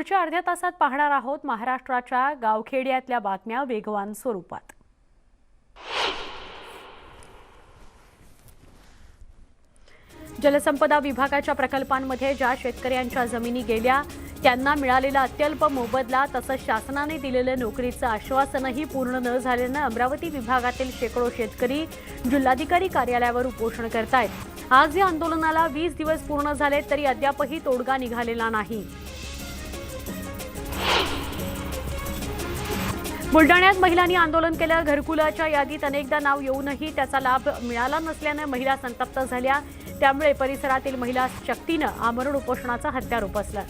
पुढच्या अर्ध्या तासात पाहणार आहोत महाराष्ट्राच्या गावखेड्यातल्या बातम्या वेगवान स्वरूपात. जलसंपदा विभागाच्या प्रकल्पांमध्ये ज्या शेतकऱ्यांच्या जमिनी गेल्या त्यांना मिळालेला अत्यल्प मोबदला तसंच शासनाने दिलेलं नोकरीचं आश्वासनही पूर्ण न झाल्यानं अमरावती विभागातील शेकडो शेतकरी जिल्हाधिकारी कार्यालयावर उपोषण करतायत. आज या आंदोलनाला वीस दिवस पूर्ण झाले तरी अद्यापही तोडगा निघालेला नाही. बुलढाण्यात महिलांनी आंदोलन केलं. घरकुलाच्या यादीत अनेकदा नाव येऊनही त्याचा लाभ मिळाला नसल्यानं महिला संतप्त झाल्या. त्यामुळे परिसरातील महिला शक्तीनं आमरण उपोषणाचा हत्यार उपसलं.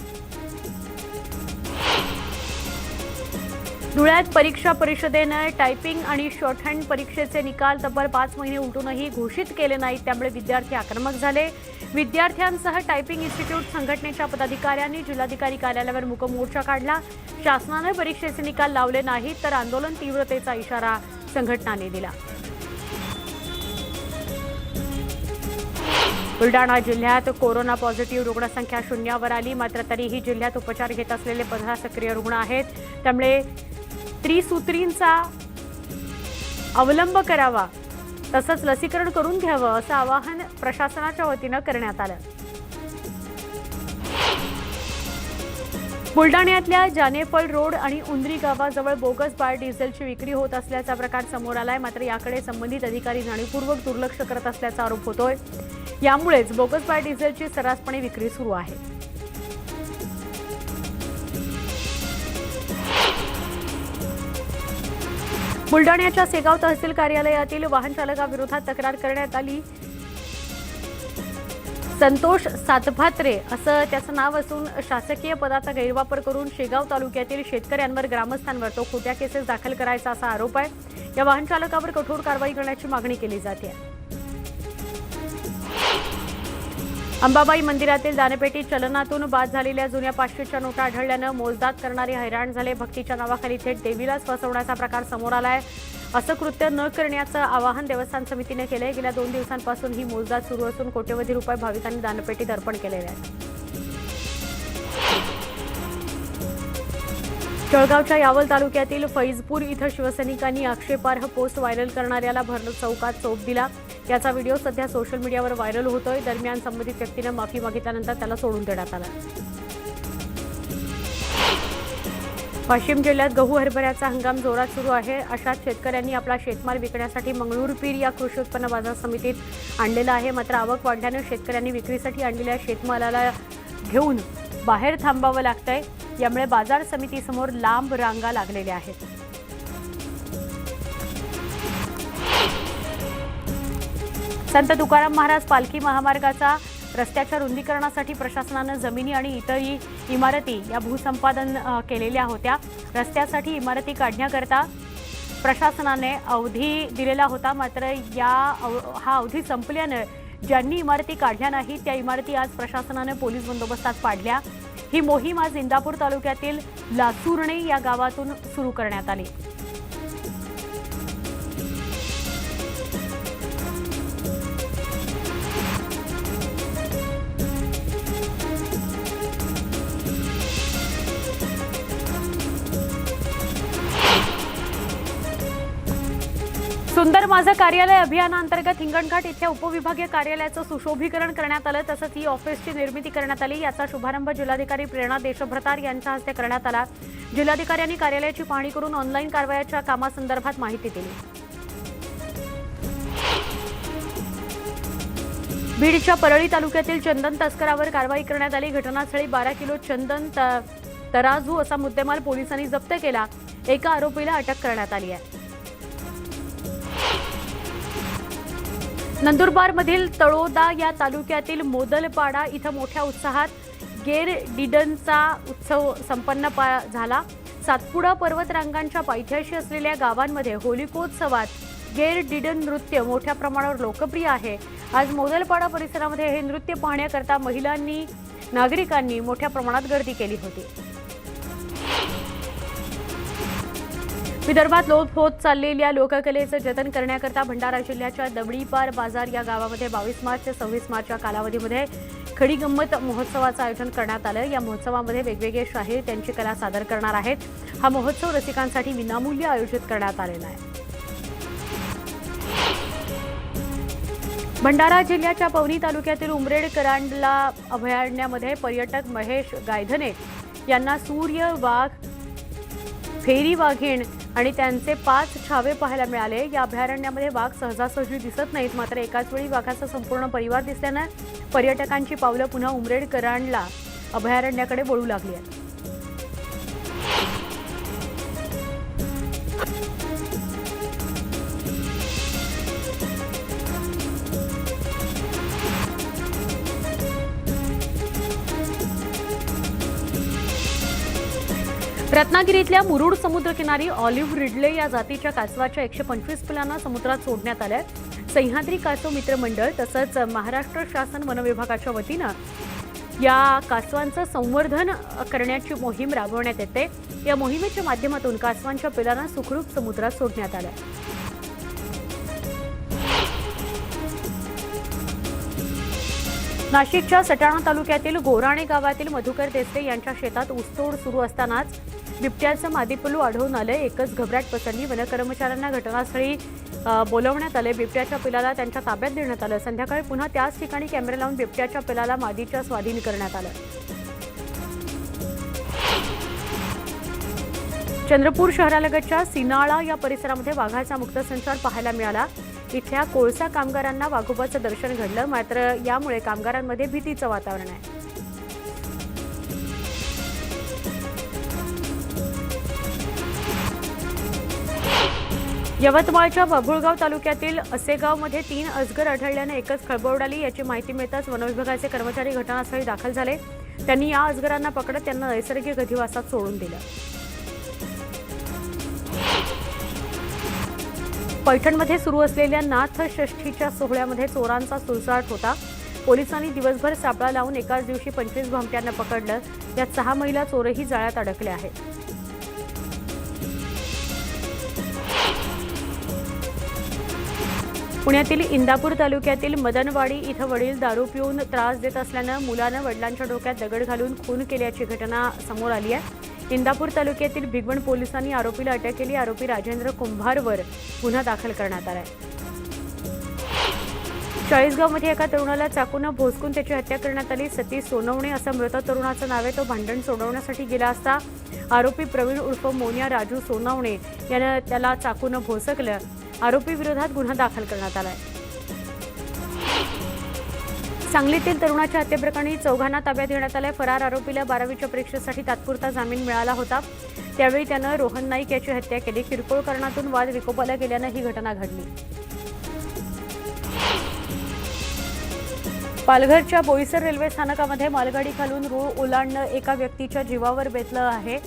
धुळ्यात परीक्षा परिषदेनं टायपिंग आणि शॉर्टहँड परीक्षेचे निकाल तब्बल पाच महिने उलटूनही घोषित केले नाहीत. त्यामुळे विद्यार्थी आक्रमक झाले. विद्यार्थ्यांसह टायपिंग इन्स्टिट्यूट संघटनेच्या पदाधिकाऱ्यांनी जिल्हाधिकारी कार्यालयावर मुकमोर्चा काढला. शासनानं परीक्षेचे निकाल लावले नाहीत तर आंदोलन तीव्रतेचा इशारा संघटनाने दिला. बुलडाणा जिल्ह्यात कोरोना पॉझिटिव्ह रुग्णसंख्या शून्यावर आली मात्र तरीही जिल्ह्यात उपचार घेत असलेले पंधरा सक्रिय रुग्ण आहेत. त्यामुळे त्रिसूत्रींचा अवलंब करावा. तसंच लसीकरण करून घ्यावं असं आवाहन प्रशासनाच्या वतीनं करण्यात आलं. बुलडाण्यातल्या जानेफळ रोड आणि उंदरी गावाजवळ बोगस बार डिझेलची विक्री होत असल्याचा प्रकार समोर आलाय. मात्र याकडे संबंधित अधिकारी जाणीवपूर्वक दुर्लक्ष करत असल्याचा आरोप होतोय. यामुळेच बोगस बार डिझेलची सर्रासपणे विक्री सुरू आहे. बुलडाण्याच्या सेगाव तहसील कार्यालयातील वाहन चालकाविरोधात तक्रार करण्यात आली. संतोष सातभात्रे असं त्याचं नाव असून शासकीय पदाचा गैरवापर करून शेगाव तालुक्यातील शेतकऱ्यांवर ग्रामस्थांवर तो खोट्या केसेस दाखल करायचा असा आरोप आहे. या वाहन चालकावर कठोर कारवाई करण्याची मागणी केली जाते. अंबाबाई मंदिरातील दानपेटीत चलनातून बाद झालेल्या जुन्या पाचशेच्या नोटा आढळल्यानं मोजदाद करणारे हैराण झाले. भक्तीच्या नावाखाली थेट देवीलाच फसवण्याचा प्रकार समोर आलाय. असं कृत्य न करण्याचं आवाहन देवस्थान समितीने केलंय. गेल्या दोन दिवसांपासून ही मोजदाद सुरू असून कोट्यवधी रुपये भाविकांनी दानपेटीत अर्पण केलेले आहेत जळगावच्या यावल तालुक्यातील फैजपूर इथं शिवसैनिकांनी आक्षेपार्ह पोस्ट व्हायरल करणाऱ्याला भरलो चौकात चोप दिला. याचा व्हिडिओ सध्या सोशल मीडियावर व्हायरल होतोय. दरम्यान संबंधित व्यक्तीनं माफी मागितल्यानंतर त्याला सोडून देण्यात आलं. वाशिम जिल्ह्यात गहू हरभऱ्याचा हंगाम जोरात सुरू आहे. अशात शेतकऱ्यांनी आपला शेतमाल विकण्यासाठी मंगळूर पीर या कृषी उत्पन्न बाजार समितीत आणलेला आहे. मात्र आवक वाढल्यानं शेतकऱ्यांनी विक्रीसाठी आणलेल्या शेतमालाला घेऊन बाहेर थांबावं लागतंय. यामुळे बाजार समितीसमोर लांब रांगा लागलेल्या आहेत. संत तुकाराम महाराज पालखी महामार्गाचा रस्त्याच्या रुंदीकरणासाठी प्रशासनानं जमिनी आणि इतरही इमारती या भूसंपादन केलेल्या होत्या. रस्त्यासाठी इमारती काढण्याकरता प्रशासनाने अवधी दिलेला होता. मात्र या अव- हा अवधी संपल्यानं ज्यांनी इमारती काढल्या नाहीत त्या इमारती आज प्रशासनानं पोलीस बंदोबस्तात पाडल्या. ही मोहीम आज इंदापूर तालुक्यातील लासुर्णे या गावातून सुरू करण्यात आली. सुंदर माझं कार्यालय अभियानांतर्गत हिंगणघाट इथल्या उपविभागीय कार्यालयाचं सुशोभीकरण करण्यात आलं तसंच ई ऑफिसची निर्मिती करण्यात आली. याचा शुभारंभ जिल्हाधिकारी प्रेरणा देशभ्रतार यांच्या हस्ते करण्यात आला. जिल्हाधिकाऱ्यांनी कार्यालयाची पाहणी करून ऑनलाईन कारवायाच्या कामासंदर्भात माहिती दिली. बीडच्या परळी तालुक्यातील चंदन तस्करावर कारवाई करण्यात आली. घटनास्थळी बारा किलो चंदन त- तराजू असा मुद्देमाल पोलिसांनी जप्त केला. एका आरोपीला अटक करण्यात आली आहे. नंदुरबारमधील तळोदा या तालुक्यातील मोदलपाडा इथं मोठ्या उत्साहात गेर डिडनचा उत्सव संपन्न पा- झाला. सातपुडा पर्वतरांगांच्या पायथ्याशी असलेल्या गावांमध्ये होलिकोत्सवात गेर डिडन नृत्य मोठ्या प्रमाणावर लोकप्रिय आहे. आज मोदलपाडा परिसरामध्ये हे नृत्य पाहण्याकरता महिलांनी नागरिकांनी मोठ्या प्रमाणात गर्दी केली होती. विदर्भात लोप होत चाललेल्या लोककलेचं जतन करण्याकरता भंडारा जिल्ह्याच्या दवडीपार बाजार या गावामध्ये बावीस मार्च ते सव्वीस मार्च या कालावधीमध्ये खडी गंमत महोत्सवाचं आयोजन करण्यात आलं. या महोत्सवामध्ये वेगवेगळे शाहीर त्यांची कला सादर करणार आहेत. हा महोत्सव रसिकांसाठी विनामूल्य आयोजित करण्यात आलेला आहे. भंडारा जिल्ह्याच्या पवनी तालुक्यातील उमरेड करांडला अभयारण्यामध्ये पर्यटक महेश गायधने यांना सूर्य वाघ फेरी वाघीण आणि त्यांचे पाच छावे पाहायला मिळाले. या अभयारण्यामध्ये वाघ सहजासहजी दिसत नाहीत. मात्र एकाच वेळी वाघाचा संपूर्ण परिवार दिसल्यानं पर्यटकांची पावलं पुन्हा उमरेड करांडला. अभयारण्याकडे वळू लागली आहेत. रत्नागिरीतल्या मुरुड समुद्रकिनारी ऑलिव्ह रिडले या जातीच्या कासवाच्या एकशे पंचवीस पिलांना समुद्रात सोडण्यात आल्या सह्याद्री कासव मित्र मंडळ तसंच महाराष्ट्र शासन वनविभागाच्या वतीनं या कासवांचं संवर्धन करण्याची मोहीम राबवण्यात येते. या मोहिमेच्या माध्यमातून कासवांच्या पिलांना सुखरूप समुद्रात सोडण्यात आलं. नाशिकच्या सटाणा तालुक्यातील गोराणे गावातील मधुकर देसले यांच्या शेतात ऊसतोड सुरू असतानाच बिबट्याचं मादीपल्लू आढळून आलं एकच घबराट पसरली वनकर्मचाऱ्यांना घटनास्थळी बोलवण्यात आले बिबट्याच्या पिलाला त्यांच्या ताब्यात देण्यात आलं. संध्याकाळी पुन्हा त्याच ठिकाणी कॅमेरा लावून बिबट्याच्या पिलाला मादीच्या स्वाधीन करण्यात आलं. चंद्रपूर शहरालगतच्या सिनाळा या परिसरामध्ये वाघाचा मुक्त संचार पाहायला मिळाला. इथल्या कोळसा कामगारांना वाघोबाचं दर्शन घडलं मात्र यामुळे कामगारांमध्ये भीतीचं वातावरण आहे. यवतमाळच्या बाभुळगाव तालुक्यातील असेगावमध्ये तीन अजगर आढळल्यानं एकच खळबळ उडाली. याची माहिती मिळताच वनविभागाचे कर्मचारी घटनास्थळी दाखल झाले. त्यांनी या अजगरांना पकडत त्यांना नैसर्गिक अधिवासात सोडून दिलं. पैठणमध्ये सुरू असलेल्या नाथ षष्ठीच्या सोहळ्यामध्ये चोरांचा सुळसाट होता. पोलिसांनी दिवसभर सापळा लावून एकाच दिवशी पंचवीस भामट्यांना पकडलं. यात सहा महिला चोरही जाळ्यात अडकल्या आहेत. पुण्यातील इंदापूर तालुक्यातील मदनवाडी इथं वडील दारू पिऊन त्रास देत असल्यानं मुलानं वडिलांच्या डोक्यात दगड घालून खून केल्याची घटना समोर आली आहे. इंदापूर तालुक्यातील भिगवण पोलिसांनी आरोपीला अटक केली. आरोपी राजेंद्र कुंभारवर गुन्हा दाखल करण्यात आला आहे चाळीसगावमध्ये एका तरुणाला चाकूनं भोसकून त्याची हत्या करण्यात आली. सतीश सोनवणे असं मृत तरुणाचं नाव आहे. तो भांडण सोडवण्यासाठी गेला असता आरोपी प्रवीण उर्फ मोनिया राजू सोनवणे यानं त्याला चाकूनं भोसकलं. आरोपी विरोधात गुन्हा दाखल करण्यात आला आहे सांगलीतील तरुणाच्या हत्येप्रकरणी चौघांना ताब्यात घेण्यात आलंय. फरार आरोपीला बारावीच्या परीक्षेसाठी तात्पुरता जामीन मिळाला होता. त्यावेळी त्यानं रोहन नाईक याची हत्या केली. किरकोळ कारणातून वाद विकोपाला गेल्यानं ही घटना घडली. पालघरच्या बोईसर रेल्वे स्थानकामध्ये मालगाडी खालून रूळ ओलांडणं एका व्यक्तीच्या जीवावर बेतलं आहे.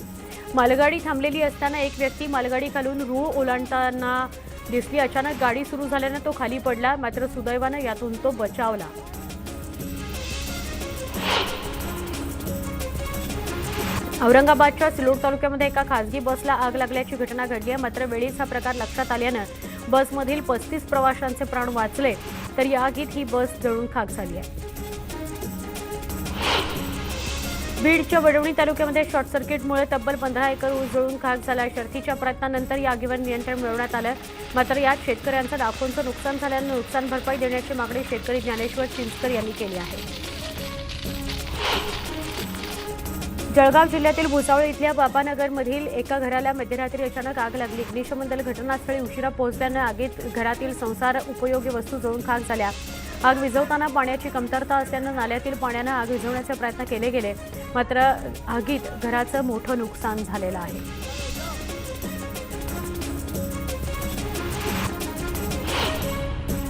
मालगाडी थांबलेली असताना एक व्यक्ती मालगाडी खालून रूळ ओलांडताना दिसली. अचानक गाडी सुरू झाल्यानं तो खाली पडला मात्र सुदैवानं यातून तो बचावला. औरंगाबादच्या सिल्लोड तालुक्यामध्ये एका खासगी बसला आग लागल्याची घटना घडली आहे. मात्र वेळीच हा प्रकार लक्षात आल्यानं बसमधील पस्तीस प्रवाशांचे प्राण वाचले. तर या आगीत ही बस जळून खाक झाली आहे. बीडच्या वडवणी तालुक्यामध्ये शॉर्ट सर्किटमुळे तब्बल पंधरा एकर ऊस जळून खाक झाला. शर्थीच्या प्रयत्नानंतर या आगीवर नियंत्रण मिळवण्यात आलं. मात्र यात शेतकऱ्यांचं लाखोंचं नुकसान झाल्यानं नुकसान भरपाई देण्याची मागणी शेतकरी ज्ञानेश्वर चिंचकर यांनी केली आहे. जळगाव जिल्ह्यातील भुसावळ इथल्या बाबानगरमधील एका घराला मध्यरात्री अचानक आग लागली. अग्निशमन घटनास्थळी उशिरा पोहोचल्यानं आगीत घरातील संसार उपयोगी वस्तू जळून खाक झाल्या. आग विझवताना पाण्याची कमतरता असल्यानं नाल्यातील पाण्यानं आग विझवण्याचे प्रयत्न केले गेले. मात्र आगीत घराचं मोठं नुकसान झालेलं आहे.